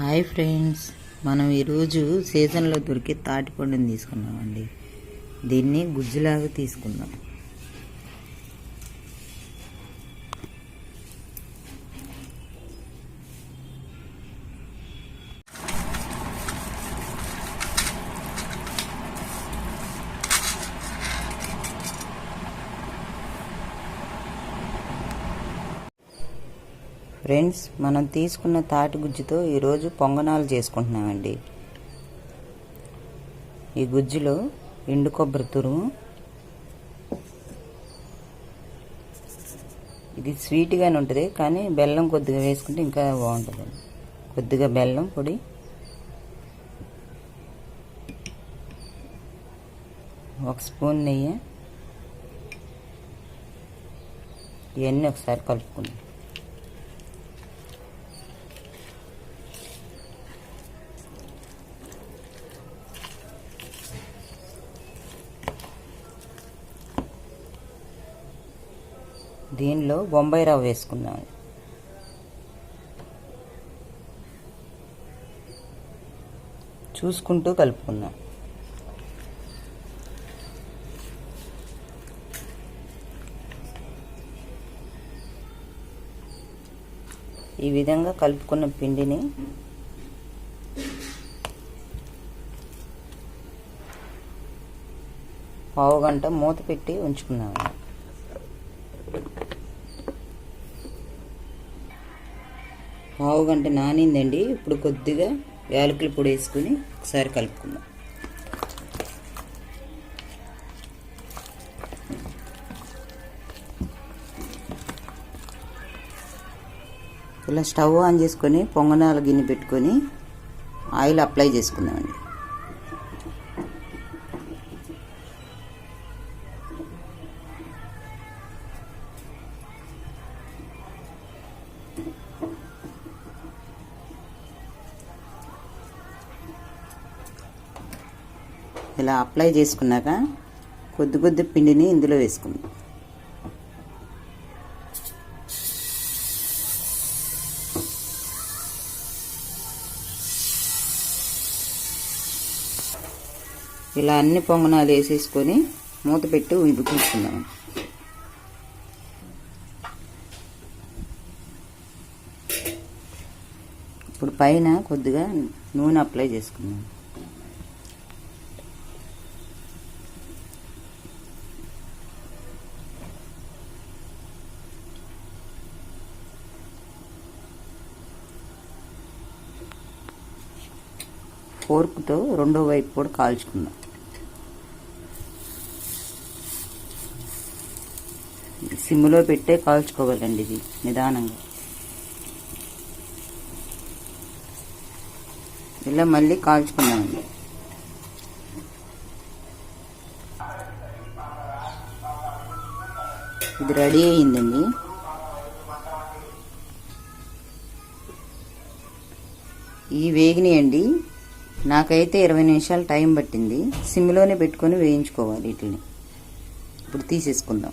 Hi friends మనం ఈరోజు సీజన్లో దొరికే తాటిపండుని తీసుకున్నామండి దీన్ని గుజ్జులాగా తీసుకుందాం. ఫ్రెండ్స్ మనం తీసుకున్న తాటి గుజ్జుతో ఈరోజు పొంగనాలు చేసుకుంటున్నామండి. ఈ గుజ్జులో ఎండు కొబ్బరి తురుము ఇది స్వీట్గానే ఉంటుంది కానీ బెల్లం కొద్దిగా వేసుకుంటే ఇంకా బాగుంటుంది. కొద్దిగా బెల్లం పొడి ఒక స్పూన్ నెయ్యి ఇవన్నీ ఒకసారి కలుపుకుందాం. దీనిలో బొంబాయి రవ్వ వేసుకుందాం చూసుకుంటూ కలుపుకుందాం. ఈ విధంగా కలుపుకున్న పిండిని పావు గంట మూత పెట్టి ఉంచుకుందాం పావు గంట నానిందండి. ఇప్పుడు కొద్దిగా యాలకుల పొడి వేసుకుని ఒకసారి కలుపుకుందాం. ఇలా స్టవ్ ఆన్ చేసుకొని పొంగనాల గిన్నె పెట్టుకొని ఆయిల్ అప్లై చేసుకుందామండి. ఇలా అప్లై చేసుకున్నాక కొద్ది కొద్ది పిండిని ఇందులో వేసుకుందాం. ఇలా అన్ని పొంగనాలు వేసేసుకొని మూత పెట్టి ఉడికించుకుందాం ఇప్పుడు పైన కొద్దిగా నూనె అప్లై చేసుకుందాం. ఫోర్క్తో రెండో వైపు కూడా కాల్చుకుందాం. సిమ్లో పెట్టే కాల్చుకోవాలండి ఇది నిదానంగా. ఇలా మళ్ళీ కాల్చుకున్నామండి ఇది రెడీ అయ్యిందండి ఈ వేగినాయండి. నాకైతే ఇరవై నిమిషాలు టైం పట్టింది. సిమ్లోనే పెట్టుకొని వేయించుకోవాలి వీటిని. ఇప్పుడు తీసేసుకుందాం.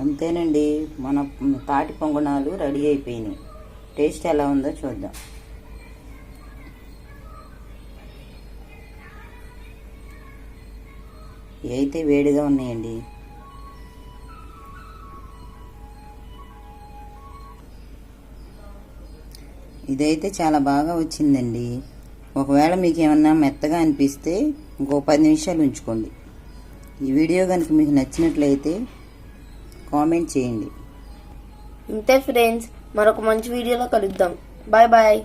అంతేనండి మన తాటి పొంగనాలు రెడీ అయిపోయినాయి. టేస్ట్ ఎలా ఉందో చూద్దాం. ఏ అయితే వేడిగా ఉన్నాయండి ఇదైతే చాలా బాగా వచ్చిందండి. ఒకవేళ మీకు ఏమన్నా మెత్తగా అనిపిస్తే ఇంకో పది నిమిషాలు ఉంచుకోండి. ఈ వీడియో కనుక మీకు నచ్చినట్లయితే కామెంట్ చేయండి. ఇంతే ఫ్రెండ్స్ మరొక మంచి వీడియోలో కలుద్దాం. Bye bye.